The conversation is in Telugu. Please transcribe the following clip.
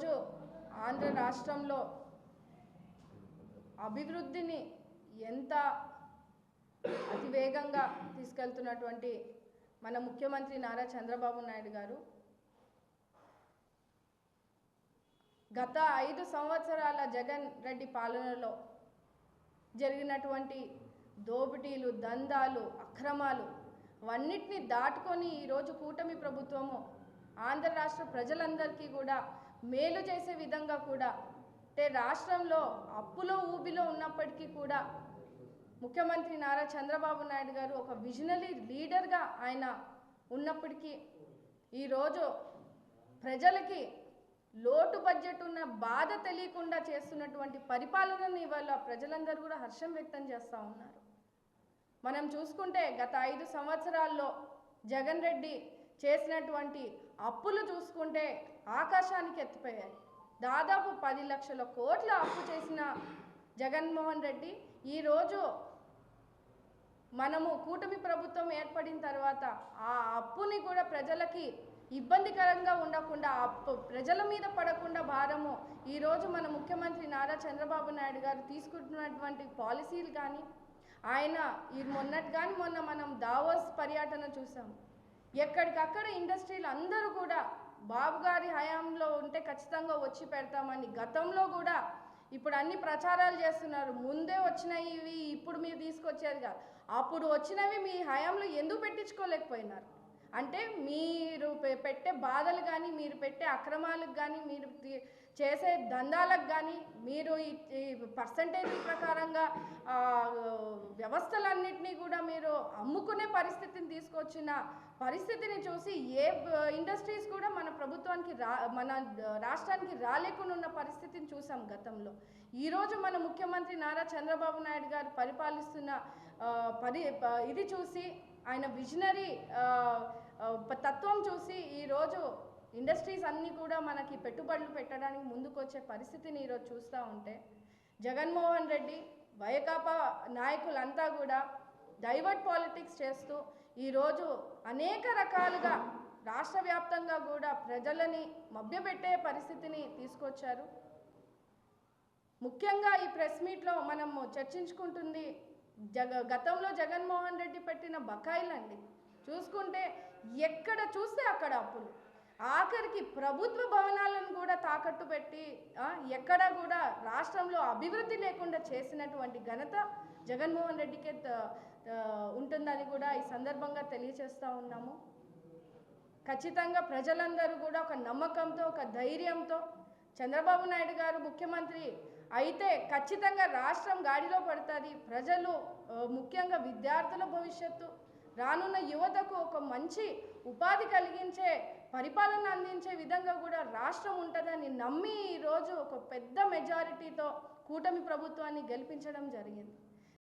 ఈరోజు ఆంధ్ర రాష్ట్రంలో అభివృద్ధిని ఎంత అతివేగంగా తీసుకెళ్తున్నటువంటి మన ముఖ్యమంత్రి నారా చంద్రబాబు నాయుడు గారు గత ఐదు సంవత్సరాల జగన్ రెడ్డి పాలనలో జరిగినటువంటి దోపిడీలు దందాలు అక్రమాలు అవన్నిటిని దాటుకొని ఈరోజు కూటమి ప్రభుత్వము ఆంధ్ర రాష్ట్ర ప్రజలందరికీ కూడా మేలు చేసే విధంగా కూడా అంటే రాష్ట్రంలో అప్పులో ఊబిలో ఉన్నప్పటికీ కూడా ముఖ్యమంత్రి నారా చంద్రబాబు నాయుడు గారు ఒక విజనరీ లీడర్గా ఆయన ఉన్నప్పటికీ ఈరోజు ప్రజలకి లోటు బడ్జెట్ ఉన్న బాధ తెలియకుండా చేస్తున్నటువంటి పరిపాలనను ఇవాళ ప్రజలందరూ కూడా హర్షం వ్యక్తం చేస్తూ ఉన్నారు. మనం చూసుకుంటే గత ఐదు సంవత్సరాల్లో జగన్ రెడ్డి చేసినటువంటి అప్పులు చూసుకుంటే ఆకాశానికి ఎత్తిపోయాయి. దాదాపు పది లక్షల కోట్ల అప్పు చేసిన జగన్మోహన్ రెడ్డి ఈరోజు మనము కూటమి ప్రభుత్వం ఏర్పడిన తర్వాత ఆ అప్పుని కూడా ప్రజలకి ఇబ్బందికరంగా ఉండకుండా అప్పు ప్రజల మీద పడకుండా భారము ఈరోజు మన ముఖ్యమంత్రి నారా చంద్రబాబు నాయుడు గారు తీసుకుంటున్నటువంటి పాలసీలు కానీ ఆయన ఈ మొన్నటి కానీ మొన్న మనం దావోస్ పర్యటన చూసాము. ఎక్కడికక్కడ ఇండస్ట్రీలు అందరూ కూడా బాబు గారి హయాంలో ఉంటే ఖచ్చితంగా వచ్చి పెడతామని గతంలో కూడా ఇప్పుడు అన్ని ప్రచారాలు చేస్తున్నారు. ముందే వచ్చినవి ఇవి ఇప్పుడు మీరు తీసుకొచ్చారుగా అప్పుడు వచ్చినవి మీ హయాంలో ఎందుకు పెట్టించుకోలేకపోయినారు? అంటే మీరు పెట్టే బాధలు కానీ మీరు పెట్టే అక్రమాలకు కానీ మీరు చేసే దందాలకు కానీ మీరు ఈ పర్సంటేజ్ ప్రకారంగా వ్యవస్థలన్నింటినీ కూడా మీరు అమ్ముకునే పరిస్థితిని తీసుకొచ్చిన పరిస్థితిని చూసి ఏ ఇండస్ట్రీస్ కూడా మన ప్రభుత్వానికి రా మన రాష్ట్రానికి రాలేకుండా ఉన్న పరిస్థితిని చూసాం గతంలో. ఈరోజు మన ముఖ్యమంత్రి నారా చంద్రబాబు నాయుడు గారు పరిపాలిస్తున్న పరి ప- ఇది చూసి ఆయన విజనరీ తత్వం చూసి ఈరోజు ఇండస్ట్రీస్ అన్నీ కూడా మనకి పెట్టుబడులు పెట్టడానికి ముందుకొచ్చే పరిస్థితిని ఈరోజు చూస్తూ ఉంటే జగన్మోహన్ రెడ్డి వైకాపా నాయకులంతా కూడా డైవర్ట్ పాలిటిక్స్ చేస్తూ ఈరోజు అనేక రకాలుగా రాష్ట్ర వ్యాప్తంగా కూడా ప్రజలని మభ్యపెట్టే పరిస్థితిని తీసుకొచ్చారు. ముఖ్యంగా ఈ ప్రెస్ మీట్లో మనము చర్చించుకుంటుంది జగ గతంలో జగన్మోహన్ రెడ్డి పెట్టిన బకాయిలండి. చూసుకుంటే ఎక్కడ చూస్తే అక్కడ అప్పులు. ఆఖరికి ప్రభుత్వ భవనాలను కూడా తాకట్టు పెట్టి ఎక్కడ కూడా రాష్ట్రంలో అభివృద్ధి లేకుండా చేసినటువంటి ఘనత జగన్మోహన్ రెడ్డికే ఉంటుందని కూడా ఈ సందర్భంగా తెలియజేస్తూ ఉన్నాము. ఖచ్చితంగా ప్రజలందరూ కూడా ఒక నమ్మకంతో ఒక ధైర్యంతో చంద్రబాబు నాయుడు గారు ముఖ్యమంత్రి అయితే ఖచ్చితంగా రాష్ట్రం గాడిలో పడుతుంది. ప్రజలు ముఖ్యంగా విద్యార్థుల భవిష్యత్తు. రానున్న యువతకు ఒక మంచి ఉపాధి కలిగించే పరిపాలన అందించే విధంగా కూడా రాష్ట్రం ఉంటుందని నమ్మి ఈరోజు ఒక పెద్ద మెజారిటీతో కూటమి ప్రభుత్వాన్ని గెలిపించడం జరిగింది.